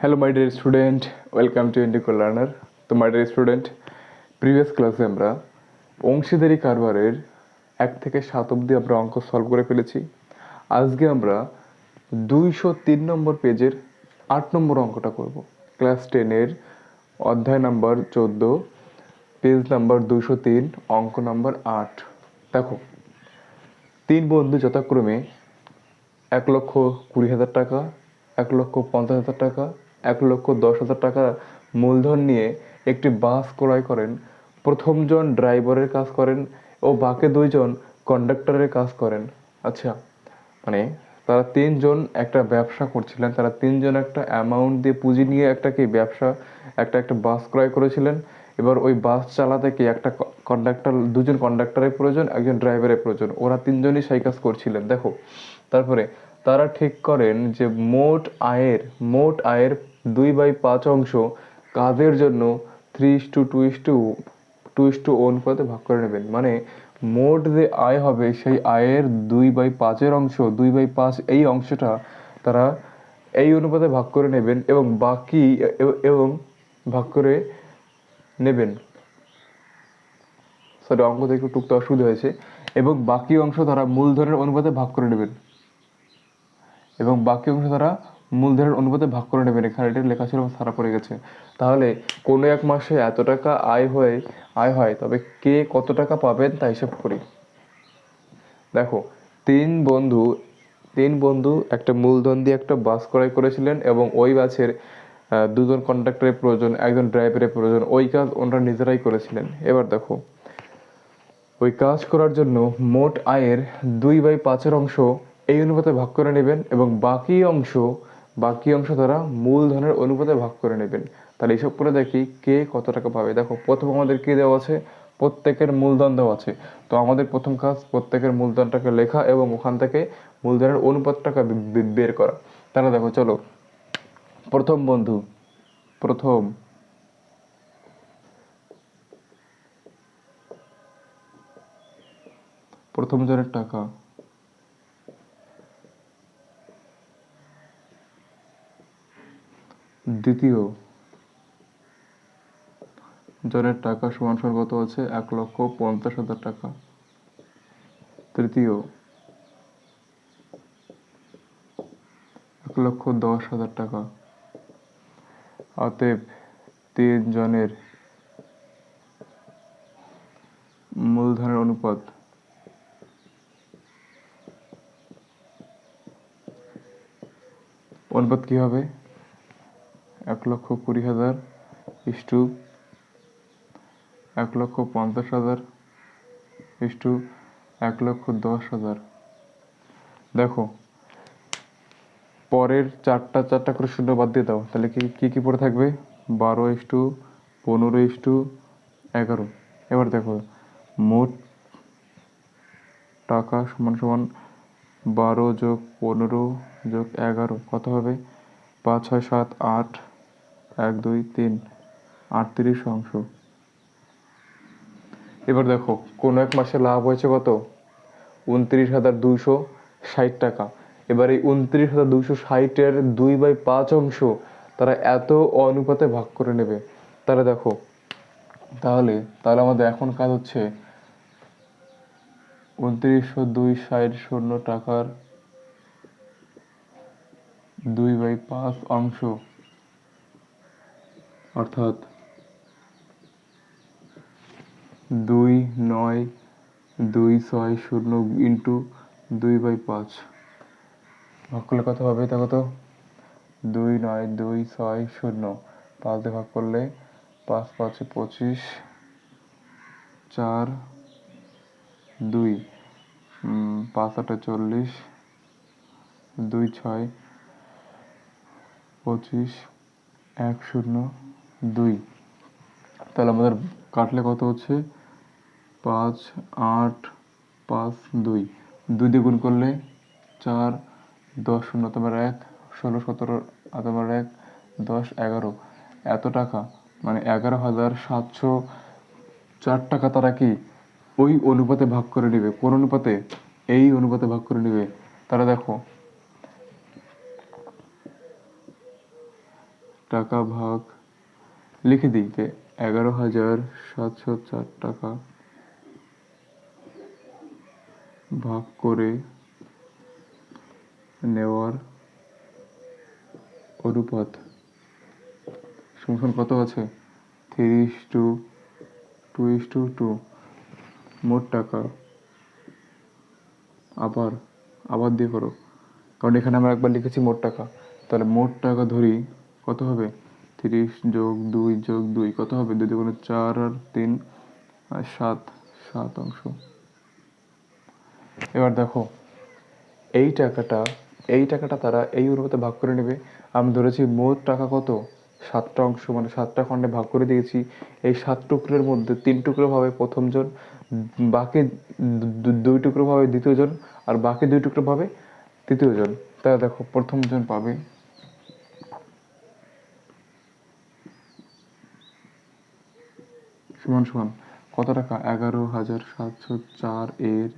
Hello my dear student welcome to Indico Learner তো my dear student previous ক্লাসে আমরা অংশীদারি কারবারের এক থেকে সাত অবধি আমরা অঙ্ক সলভ করে ফেলেছি। আজকে আমরা দুইশো তিন নম্বর পেজের আট নম্বর অঙ্কটা করব। ক্লাস টেনের অধ্যায় নাম্বার চোদ্দ পেজ নাম্বার দুশো তিন, অঙ্ক নাম্বার আট। দেখো, তিন বন্ধু যথাক্রমে এক লক্ষ কুড়ি হাজার টাকা, এক লক্ষ পঞ্চাশ হাজার টাকা এক লক্ষ দশ হাজার টাকা মূলধন নিয়ে একটি বাস ক্রয় করেন। প্রথমজন ড্রাইভারের কাজ করেন ও বাকি দুইজন কন্ডাক্টরের কাজ করেন। আচ্ছা মানে তারা তিনজন একটা ব্যবসা করছিলেন। তারা তিনজন একটা অ্যামাউন্ট দিয়ে পুঁজি নিয়ে একটা কি ব্যবসা, একটা একটা বাস ক্রয় করেছিলেন। এবার ওই বাস চালাতে কি একটা কন্ডাক্টর দুজন কন্ডাক্টরের প্রয়োজন, একজন ড্রাইভারের প্রয়োজন। ওরা তিনজনই সেই কাজ করছিলেন। দেখো, তারপরে তারা ঠিক করেন যে মোট আয়ের মোট আয়ের দুই বাই পাঁচ অংশ কাজের জন্য three is to two is to two is to অনুপাতে ভাগ করে নেবেন। মানে মোট যে আয় হবে সেই আয়ের দুই বাই পাঁচের অংশ, দুই বাই পাঁচ এই অংশটা তারা এই অনুপাতে ভাগ করে নেবেন এবং বাকি এবং ভাগ করে নেবেন। সরি অঙ্কতে একটু টুকতে অসুবিধা হয়েছে। এবং বাকি অংশ তারা মূলধনের অনুপাতে ভাগ করে নেবেন। এবং বাকি অংশ তারা মূলধনের অনুপাতে ভাগ করে নেবেন। এখানে এটা লেখা ছিল, সারা পড়ে গেছে। তাহলে কোনো এক মাসে এত টাকা আয় হয়ে, আয় হয়, তবে কে কত টাকা পাবেন তা হিসাব করি। দেখো, তিন বন্ধু তিন বন্ধু একটা মূলধন দিয়ে একটা বাস ক্রয় করেছিলেন এবং ওই বাসের দুজন কন্ডাক্টরের প্রয়োজন, একজন ড্রাইভারের প্রয়োজন, ওই কাজ ওনারা নিজেরাই করেছিলেন। এবার দেখো, ওই কাজ করার জন্য মোট আয়ের দুই বাই পাঁচের অংশ এই অনুপাতে ভাগ করে নেবেন এবং বাকি অংশ বাকি অংশ তারা মূলধনের অনুপাতে ভাগ করে নেবেন। তাহলে এইসব করে দেখি কে কত টাকা পাবে। দেখো, প্রথম আমাদের কি দেওয়া আছে? প্রত্যেকের মূলধন দেওয়া আছে। তো আমাদের প্রথম কাজ প্রত্যেকের মূলধনটাকে লেখা এবং ওখান থেকে মূলধনের অনুপাতটাকে বের করা। তাহলে দেখো, চলো। প্রথম বন্ধু, প্রথম। প্রথম জনের টাকা। দ্বিতীয়, জনের টাকা সমান সমান কত আছে এক লক্ষ পঞ্চাশ হাজার টাকা। তৃতীয়, এক লক্ষ দশ হাজার টাকা। অতএব তিন জনের মূলধনের অনুপাত অনুপাত কি হবে? লক্ষ কুড়ি হাজার ইস্টু এক লক্ষ পঞ্চাশ হাজার ইস্টু এক লক্ষ দশ হাজার। দেখো, পরের চারটা চারটা করে শূন্য বাদ দিয়ে দাও, তাহলে কি কি কি পড়ে থাকবে? বারো ইস্টু পনেরো ইস্টু এগারো। এবার দেখো, মোট টাকা সমান সমান বারো যোগ পনেরো যোগ এগারো, কত হবে? পাঁচ, ছয়, সাত, আট এক, দুই, তিন, আটত্রিশ অংশ। এবার দেখো, কোনো এক মাসে লাভ হয়েছে কত? উনত্রিশ হাজার দুইশো ষাট টাকা। এবার এই উনত্রিশ হাজার দুইশো ষাটের দুই বাই পাঁচ অংশ তারা এত অনুপাতে ভাগ করে নেবে। তাহলে দেখো, তাহলে তাহলে আমাদের এখন কাজ হচ্ছে উনত্রিশশো দুই ষাট শূন্য টাকার দুই বাই পাঁচ অংশ। অর্থাৎ দুই নয় দুই ছয় শূন্য ইন্টু দুই বাই পাঁচ। ভাগ করলে কত হবে তো? দুই নয় দুই ছয় শূন্য। পাঁচ দিয়ে ভাগ করলে পাঁচ পাঁচে পঁচিশ, চার, দুই। পাঁচ আটে চল্লিশ, দুই ছয় পঁচিশ, এক শূন্য। দুই। তাহলে আমাদের কাটলে কত হচ্ছে? পাঁচ, আট, পাঁচ, দুই। দুই দিয়ে গুণ করলে চার, দশ শূন্য তোমার এক, ষোলো, সতেরো তোমার এক, দশ, এগারো। এত টাকা মানে এগারো হাজার সাতশো চার টাকা তারা কি ওই অনুপাতে ভাগ করে নেবে? কোন অনুপাতে? এই অনুপাতে ভাগ করে নেবে। তারা দেখো, টাকা ভাগ লিখে দিই যে এগারো হাজার সাতশো চার টাকা ভাগ করে নেওয়ার অনুপাত সমান কত আছে? Three is to two is to two. মোট টাকা। আবার আবার দিয়ে করো। কারণ এখানে আমরা একবার লিখেছি মোট টাকা। তাহলে মোট টাকা ধরি, কত হবে? তিরিশ যোগ দুই যোগ দুই, কত হবে? দুই দুগুণে চার আর তিন, আর সাত সাত অংশ। এবার দেখো, এই টাকাটা এই টাকাটা তারা এই অনুপাতে ভাগ করে নেবে। আমি ধরেছি মোট টাকা কত? সাতটা অংশ মানে সাতটা খণ্ডে ভাগ করে দিয়েছি। এই সাত টুকরোর মধ্যে তিন টুকরো ভাবে প্রথমজন বাকি দুই টুকরো ভাবে দ্বিতীয়জন আর বাকি দুই টুকরো ভাবে তৃতীয়জন তাহলে দেখো প্রথমজন পাবে। সমান সমান, কত টাকা? এগারো হাজার সাতশো চার এর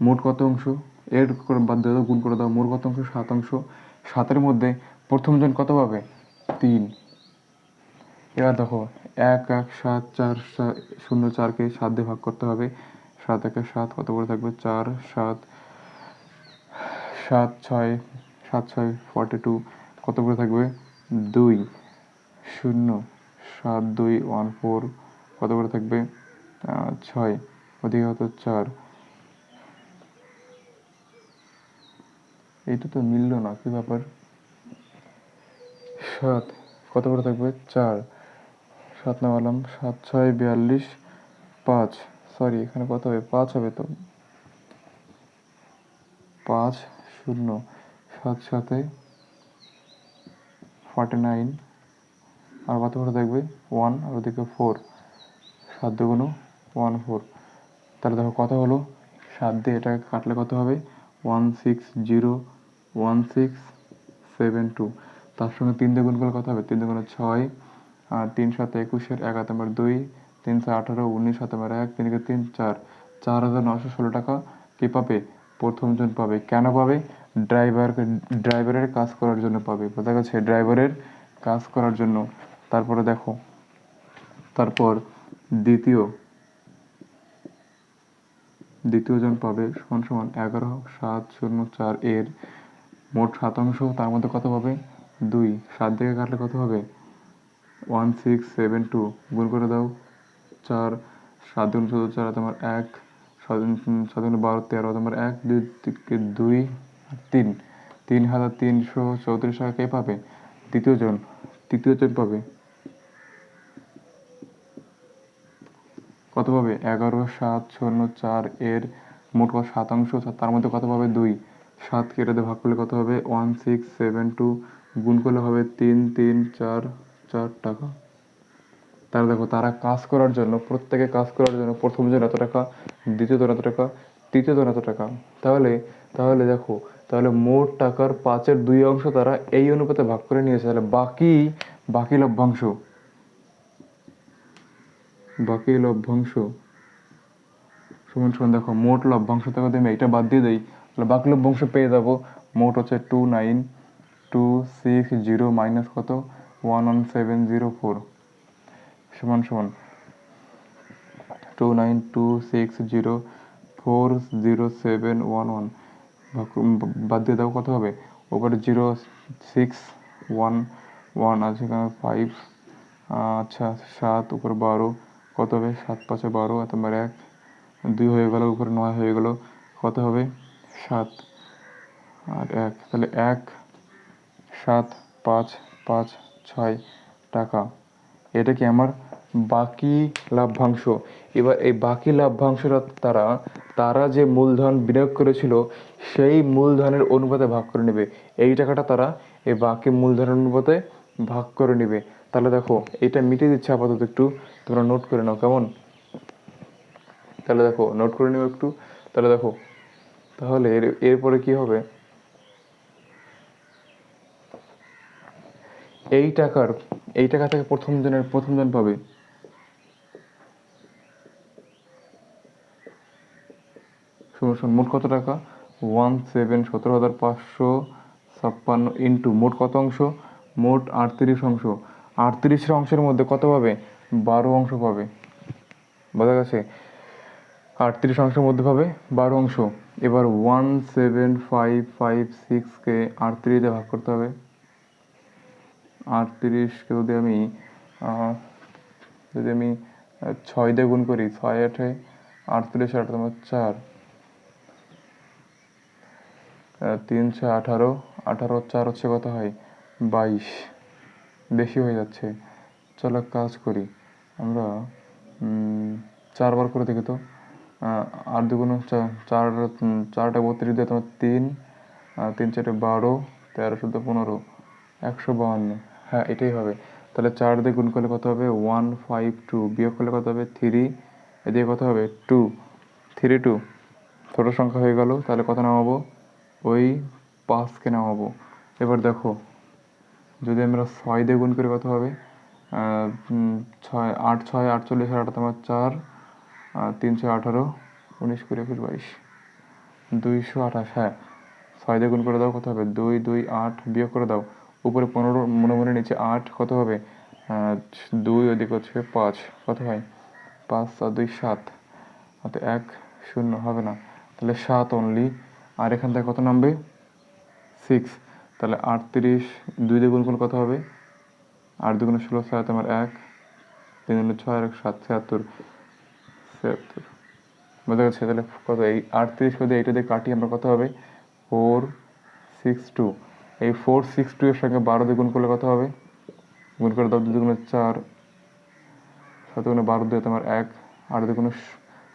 মোট কত অংশ? এর করে বাদ দাও, গুণ করে দাও, মোট কত অংশ? সাত অংশ। সাতের মধ্যে প্রথমজন কত পাবে? তিন। এবার দেখো, এক এক, সাত, চার শূন্য, চারকে সাত দিয়ে ভাগ করতে হবে। সাত, একে সাত, কত করে থাকবে? চার, সাত সাত, ছয় সাত, ছয় ফর্টি টু কত করে থাকবে? দুই, শূন্য। সাত, দুই, ওয়ান, ফোর, কত করে থাকবে? ছয় ওদিকে চার। এইটা তো মিললো না, কি ব্যাপার? সাত, কত করে থাকবে? চার। সাত নামালাম, সাত, ছয়, বিয়াল্লিশ, পাঁচ। সরি এখানে কত হবে? পাঁচ হবে তো। পাঁচ, শূন্য। সাত সাথে ফর্টি নাইন আর কত করে থাকবে ওয়ান আর ওদিকে ফোর সাত দুগুণ ওয়ান ফোর তাহলে দেখো কত হলো? সাত দিয়ে এটাকে কাটলে কত হবে? One six zero one six seven two তার সঙ্গে তিন দ্বিগুণ করলে কত হবে? তিন দুগুণে ছয়, আর তিন সাত একুশের এক দুই, তিন সাত আঠারো, উনিশ হাতে আমার এক তিনকে তিন, চার। চার হাজার নশো ষোলো টাকা কে পাবে? প্রথমজন পাবে। কেন পাবে? ড্রাইভারকে ড্রাইভারের কাজ করার জন্য পাবে। বোঝা গেছে? ড্রাইভারের কাজ করার জন্য। তারপরে দেখো। তারপর দ্বিতীয়। দ্বিতীয় জন পাবে সমান সমান এগারো, সাত, শূন্য, চার এর মোট শতাংশ তার মধ্যে কত পাবে? দুই। সাত দিকে কাটলে কত হবে? One, six, seven, two. গুণ করে দাও। চার, সাত দুগুণ চোদ্দ, চার তোমার এক। সাত সাত দুগুণ বারো, তেরো তোমার এক। দুই দুই তিন। তিন হাজার তিনশো চৌত্রিশ টাকা কে পাবে? তৃতীয় জন তৃতীয় জন পাবে কত পাবে এগারো, সাত, শূন্য, চার এর মোট কত শতাংশ? তার মধ্যে কত পাবে দুই। সাত কেটে ভাগ করলে কত হবে ওয়ান, সিক্স, সেভেন, টু গুণ করলে হবে তিন তিন, চার চার টাকা। তারা দেখো, তারা কাজ করার জন্য, প্রত্যেকে কাজ করার জন্য প্রথম জন এত টাকা, দ্বিতীয় জন এত টাকা, তৃতীয় জন এত টাকা। তাহলে তাহলে দেখো, তাহলে মোট টাকার পাঁচের দুই অংশ তারা এই অনুপাতে ভাগ করে নিয়েছে। তাহলে বাকি বাকি লভ্যাংশ বাকি লভ্যাংশ সমান সমান, দেখো, মোট লভ্যাংশ থেকে আমি এটা বাদ দিয়ে দিই। তাহলে বাকি লভ্যাংশ পেয়ে যাব। মোট হচ্ছে two nine two six zero minus কত? One one seven zero four সমান সমান two nine two six zero four zero seven one one বাদ দিয়ে দাও, কত হবে? ওপরে জিরো সিক্স ওয়ান ওয়ান আছে এখানে ফাইভ আচ্ছা সাত, উপর বারো। কত হবে? সাত, পাঁচে বারো আর তোমার এক, দুই হয়ে গেল, উপরে নয় হয়ে গেল, কত হবে? সাত আর এক, তাহলে এক, সাত, পাঁচ পাঁচ, ছয় টাকা। এটা কি আমার বাকি লাভ্যাংশ? এবার এই বাকি লাভ্যাংশটা তারা তারা যে মূলধন বিনিয়োগ করেছিল, সেই মূলধনের অনুপাতে ভাগ করে নেবে। এই টাকাটা তারা এই বাকি মূলধনের অনুপাতে ভাগ করে নেবে। তাহলে দেখো এটা মিটিয়ে দিচ্ছে আপাতত একটু। তোমরা নোট করে নাও, কেমন? তাহলে দেখো নোট করে নিও একটু। তাহলে দেখো, তাহলে এর, এরপরে কি হবে? এই টাকার, এই টাকা থেকে প্রথম জনের প্রথম জন পাবে। শোনো শোন মোট কত টাকা? ওয়ান সেভেন সতেরো হাজার পাঁচশো ছাপ্পান্ন ইন্টু মোট কত অংশ? মোট আটত্রিশ অংশ। আটত্রিশের অংশের মধ্যে কত পাবে? বারো অংশ পাবে। বোঝা গেছে? আটত্রিশ অংশের মধ্যে পাবে বারো অংশ। এবার ওয়ান সেভেন ফাইভ ফাইভ সিক্সকে আটত্রিশ ভাগ করতে হবে। আটত্রিশকে যদি আমি যদি আমি ছয় দিয়ে গুণ করি, ছয় আঠে আটত্রিশ আট তোমার চার তিন ছয় আঠারো আঠারো চার হচ্ছে কত হয়? বাইশ। বেশি হয়ে যাচ্ছে। চলো এক কাজ করি। আমরা চারবার করে দেখি তো। আট দুগুণ চার, চারটা বত্রিশ দিয়ে তোমার তিন তিন চারটে বারো, তেরো, চোদ্দ, পনেরো, একশো বাহান্ন। হ্যাঁ এটাই হবে। তাহলে চার দিয়ে গুণ করলে কত হবে? One, five, two. বিয়োগ করলে কত হবে? থ্রি। এদিকে কত হবে? টু। Three, two. ছোটো সংখ্যা হয়ে গেল। তাহলে কত নামাবো? ওই পাঁচকে নামাবো। এবার দেখো। যদি আমরা ছয় দিয়ে গুণ করি কত হবে? ছয় আট ছয় আটচল্লিশ আর তোমার চার আহ, তিন ছয় আঠারো উনিশ কুড়ি একুশ বাইশ। দুইশো আঠাশ হ্যাঁ। ছয় দিয়ে গুণ করে দাও কত হবে? দুই দুই আট বিয়োগ করে দাও। উপরে পনেরো মনে মনে নিচে আট কত হবে? দুই ওদিক হচ্ছে পাঁচ কত হয়? পাঁচ আর দুই সাত। হাতে এক শূন্য হবে না। তাহলে সাত অনলি আর এখান থেকে কত নামবে? সিক্স তাহলে আটত্রিশ, দুই দিয়ে গুণ কত হবে? আট দুগুণে ষোলো, সাত আমার এক, তিন দুগুণে ছয়, আর এক, সাত, ছিয়াত্তর ছিয়াত্তর। বোঝা গেছে তাহলে কত? এই আটত্রিশ করে এইটা দিয়ে কাটি আমরা কত হবে? Four, six, two. এই ফোর, সিক্স, টু এর সঙ্গে বারো দিয়ে গুণ করলে কত হবে? গুণ করে দুই দুগুণে চার, সাত দুগুণে বারো দিয়ে তোমার এক, আট দুগুণে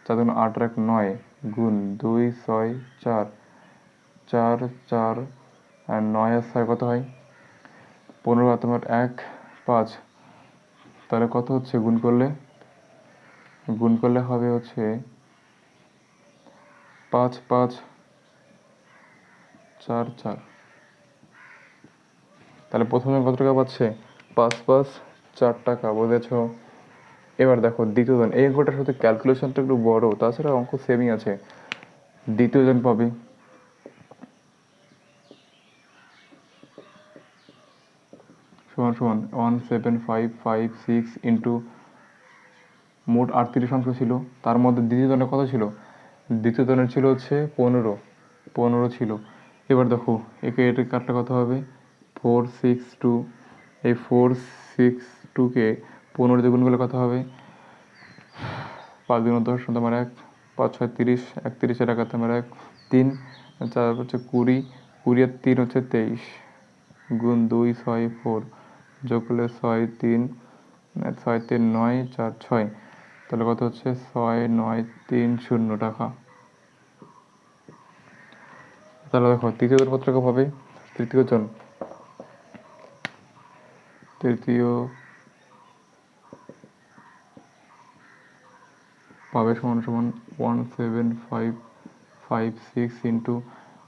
চার দুগুণে আট এক, নয়। গুণ দুই, ছয়, চার। চার চার আর নয় আর ছয় কত হয়? পনেরো আর তোমার এক, পাঁচ। তাহলে কত হচ্ছে গুণ করলে? গুণ করলে হবে হচ্ছে পাঁচ পাঁচ, চার চার। তাহলে প্রথমে কত টাকা পাচ্ছে? পাঁচ পাঁচ, চার টাকা, বুঝেছ? এবার দেখো, দ্বিতীয় জন, এই অঙ্কটার সাথে ক্যালকুলেশনটা একটু বড়, তাছাড়া অঙ্ক সেমই আছে। দ্বিতীয় জন পাবে। সমান one seven five five six into মোট আটত্রিশ অংশ ছিল। তার মধ্যে দ্বিতীয় জনের কত ছিল? দ্বিতীয় জনের ছিল হচ্ছে পনেরো। পনেরো ছিল। এবার দেখো, একে এটা কাটলে কত হবে? ফোর সিক্স টু এই ফোর সিক্স টুকে পনেরো দিয়ে গুণ করলে কত হবে? পাঁচ দিন দশ তোমার এক, পাঁচ, ছয়, তিরিশ, একত্রিশে টাকা তোমার এক, তিন, চার হচ্ছে কুড়ি কুড়ি আর তিন হচ্ছে তেইশ। গুণ দুই, ছয় ফোর যোগ করলে ছয় তিন ছয় তিন নয় চার ছয়। তাহলে কত হচ্ছে? ছয় নয় তিন শূন্য টাকা। তাহলে দেখো, তৃতীয় জন কত টাকা পাবে তৃতীয় জন। তৃতীয় পাবে সমান সমান one seven five five six into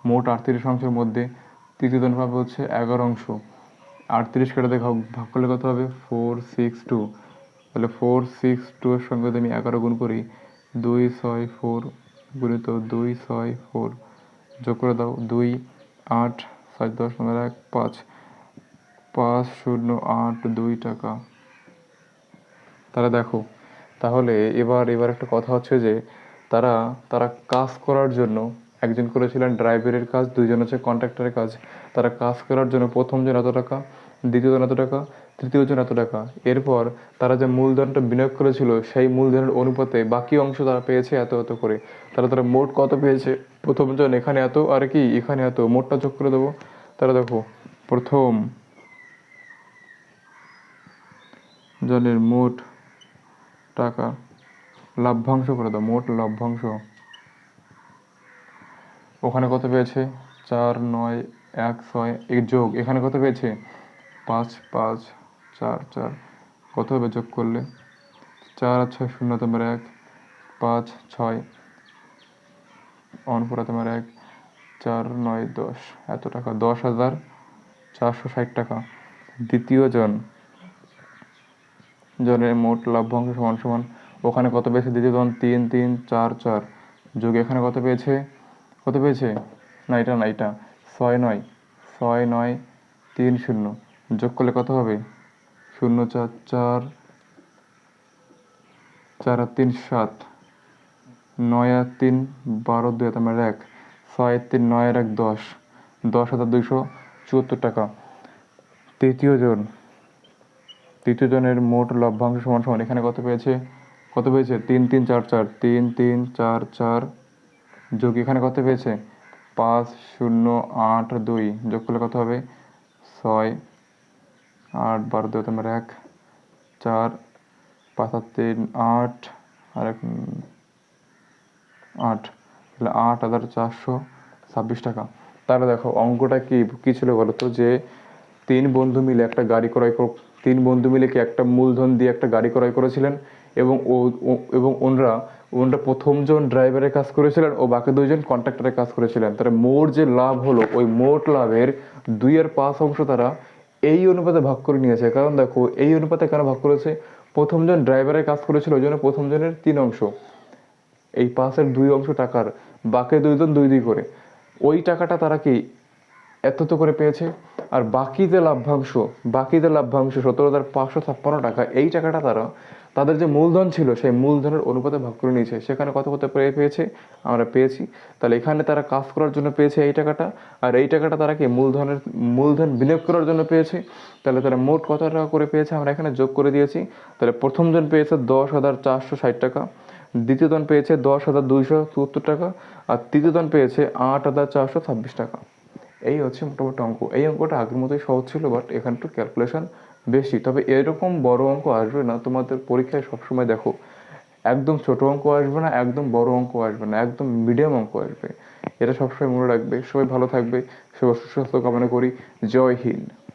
মোট আটত্রিশ অংশের মধ্যে তৃতীয় জন পাবে হচ্ছে এগারো অংশ। আটত্রিশ কেটে ভাগ ভাগ করলে কত হবে? ফোর সিক্স টু তাহলে ফোর সিক্স টু এর সঙ্গে যদি আমি এগারো গুণ করি, দুই, ছয় ফোর গুণিত দুই, ছয় ফোর যোগ করে দাও, দুই, আট ছয় দশ, পনেরো, এক, পাঁচ। পাঁচ, শূন্য, আট, দুই টাকা। তাহলে দেখো, তাহলে এবার এবার একটা কথা হচ্ছে যে, তারা তারা কাজ করার জন্য একজন করেছিলেন ড্রাইভারের কাজ, দুইজন হচ্ছে কন্ট্রাক্টরের কাজ। তারা কাজ করার জন্য প্রথমজন এত টাকা দ্বিতীয়জন এত টাকা তৃতীয়জন এত টাকা। এরপর তারা যে মূলধনটা বিনিয়োগ করেছিল, সেই মূলধনের অনুপাতে বাকি অংশ তারা পেয়েছে এত এত করে। তারা তারা মোট কত পেয়েছে? প্রথমজন এখানে এত, আর কি, এখানে এত, মোটটা যোগ করে দেবো। তারা দেখো, প্রথম জনের মোট টাকা, লভ্যাংশ করে দাও, মোট লভ্যাংশ। ওখানে কত পেয়েছে? চার, নয়, এক, ছয় এই যোগ। এখানে কত পেয়েছে? পাঁচ পাঁচ, চার চার। কত হবে যোগ করলে? চার আর ছয় শূন্য তোমার এক। পাঁচ, ছয়। অনপুরা তোমার এক। চার, নয়, দশ। এত টাকা। দশ হাজার চারশো ষাট টাকা। দ্বিতীয় জন। জনের মোট লভ্যাংশ সমান সমান ওখানে কত পেয়েছে? দ্বিতীয় জন তিন তিন, চার চার। যোগ এখানে কত পেয়েছে? কত পেয়েছে? না এটা না এটা ছয় নয় ছয় নয়, তিন শূন্য। যোগ করলে কত হবে? শূন্য, চার চার চার আর তিন, সাত। নয় আর তিন, বারো, দুই হাতে আমার এক। ছয় তিন, নয় আর এক, দশ। দশ হাজার দুইশো চুয়াত্তর টাকা। তৃতীয় জন। তৃতীয় জনের মোট লভ্যাংশ সমান সমান এখানে কত পেয়েছে? কত পেয়েছে? তিন তিন, চার চার। তিন তিন, চার চার। যোগ এখানে কত পেয়েছে? পাঁচ, শূন্য, আট, দুই। যোগ করলে কত হবে? ছয়, আট, বারো, দুই তোমার এক, চার, পাঁচ আর তিন, আট, আর এক আট। তাহলে আট হাজার চারশো ছাব্বিশ টাকা। তাহলে দেখো, অঙ্কটা কি কি ছিল বলো তো? যে তিন বন্ধু মিলে একটা গাড়ি ক্রয় কর- তিন বন্ধু মিলে কি একটা মূলধন দিয়ে একটা গাড়ি ক্রয় করেছিলেন? এবং ও- এবং ওনরা ওনরা প্রথমজন ড্রাইভারের কাজ করেছিলেন ও বাকি দুইজন কন্ট্রাক্টরের কাজ করেছিলেন। তাহলে মোট যে লাভ হলো, ওই মোট লাভের দুই আর পাঁচ অংশ তারা এই অনুপাতে ভাগ করে নিয়েছে। কারণ দেখো, এই অনুপাতে কেন ভাগ করেছে? প্রথমজন ড্রাইভারের কাজ করেছিল, ওই জন্য প্রথমজনের তিন অংশ। এই পাশের দুই অংশ টাকার, বাকি দুইজন দুই দুই করে। ওই টাকাটা তারা কি এত তো করে পেয়েছে? আর বাকি যে লাভ্যাংশ, বাকি যে লাভ্যাংশ সতেরো হাজার পাঁচশো ছাপ্পান্ন টাকা, এই টাকাটা তারা তাদের যে মূলধন ছিল, সেই মূলধনের অনুপাতে ভাগ করে নিয়েছে। সেখানে কত কত পেয়ে পেয়েছে? আমরা পেয়েছি। তাহলে এখানে তারা কাজ করার জন্য পেয়েছে এই টাকাটা। আর এই টাকাটা তারা কি মূলধনের, মূলধন বিনিয়োগ করার জন্য পেয়েছে? তাহলে তারা মোট কত টাকা করে পেয়েছে? আমরা এখানে যোগ করে দিয়েছি। তাহলে প্রথমজন পেয়েছে দশ হাজার চারশো ষাট টাকা। দ্বিতীয় জন পেয়েছে দশ হাজার দুইশো চুয়াত্তর টাকা। আর তৃতীয় জন পেয়েছে আট হাজার চারশো ছাব্বিশ টাকা। এই হচ্ছে মোটামুটি অঙ্ক। এই অঙ্কটা আগের মতোই সহজ ছিল বাট এখানে একটু ক্যালকুলেশন বেশি। তবে এরকম বড় অঙ্ক আসবে না। তোমাদের পরীক্ষায় সবসময় দেখো, একদম ছোট অঙ্ক আসবে না, একদম বড় অঙ্ক আসবে না, একদম মিডিয়াম অঙ্ক আসবে। এটা সবসময় মনে রাখবে। সবাই ভালো থাকবে, সবাই সুস্বাস্থ্য কামনা করি। জয় হিন্দ।